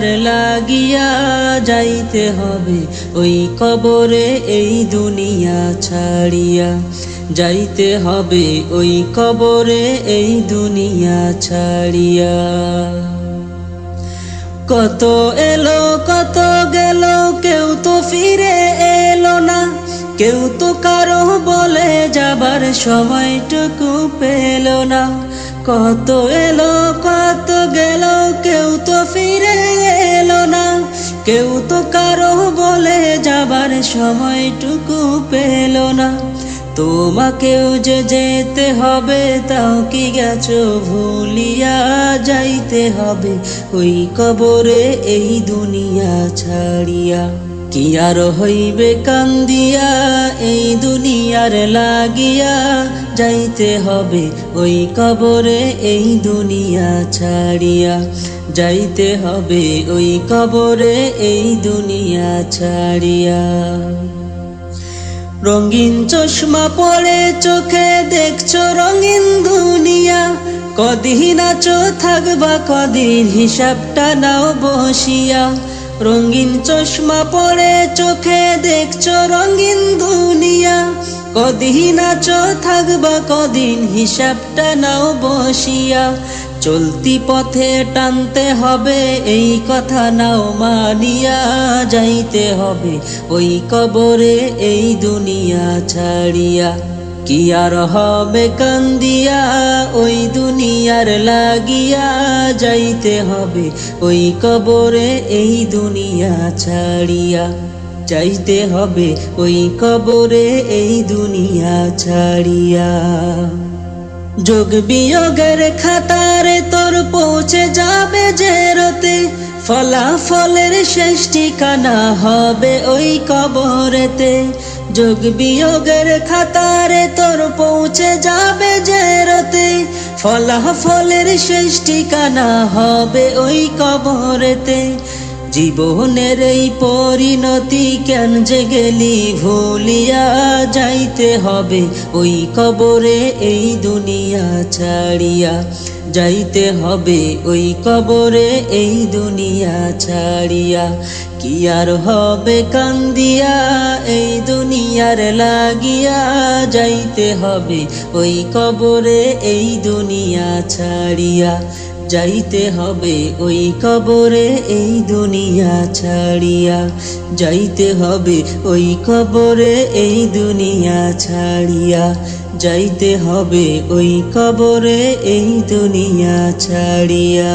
দুনিয়ার লাগিয়া যাইতে হবে। ওই কবরে এই দুনিয়া ছাড়িয়া যাইতে হবে। ওই কবরে এই দুনিয়া ছাড়িয়া। কত এলো, কত গেল, কেউ তো ফিরে এলো না। কেউ তো কারও বলে যাবার সময়টুকু পেল না। কত এলো, কত গেল, কেউ তো ফিরে কেউ তো কারও বলে যাবার সময়টুকু পেল না। তোমাকেও যে যেতে হবে, তাও কি গেছো ভুলিয়া যাইতে হবে? ওই কবরে এই দুনিয়া ছাড়িয়া। কি আর হইবে কান্দিয়া? এই দুনিয়ার লাগিয়া যাইতে হবে ওই কবরে, এই দুনিয়া ছাড়িয়া। যাইতে হবে ওই কবরে, এই দুনিয়া ছাড়িয়া। রঙিন চশমা পরে চোখে দেখছ রঙিন দুনিয়া। কদিন আছো থাকবা, কদিন হিসাবটা নাও বসিয়া। রঙিন চশমা পরে চোখে দেখছ রঙিন দুনিয়া। কদিন আছো, থাকবা কদিন, হিসাবটা নাও বসিয়া। চলতি পথে টানতে হবে, এই কথা নাও মানিয়া। যাইতে হবে ওই কবরে, এই দুনিয়া ছাড়িয়া। কি আর হবে কান্দিয়া? ওই দুনিয়ার লাগিয়া যাইতে হবে। ওই কবরে এই দুনিয়া ছাড়িয়া যাইতে হবে। ওই কবরে এই দুনিয়া ছাড়িয়া। যোগ বিয়োগের খাতারে তোর পৌঁছে যাবে যে রতে ফলাফলের শেষ ঠিকানা হবে ওই কবরেতে। যোগ বিয়োগের খাতারে তোর পৌঁছে যাবে যে রতে। ফলাফলের শেষ ঠিকানা হবে ওই কবরেতে। জীবনের এই পরিণতি কেন যে গেলি ভুলিয়া যাইতে হবে। ওই কবরে এই দুনিয়া ছাড়িয়া যাইতে হবে। ওই কবরে এই দুনিয়া ছাড়িয়া। কি আর হবে কান্দিয়া? দুনিয়ার লাগিয়া যাইতে হবে, ওই কবরে এই দুনিয়া ছাড়িয়া যাইতে হবে, ওই কবরে এই দুনিয়া ছাড়িয়া যাইতে হবে, ওই কবরে এই দুনিয়া ছাড়িয়া যাইতে হবে, ওই কবরে এই দুনিয়া ছাড়িয়া।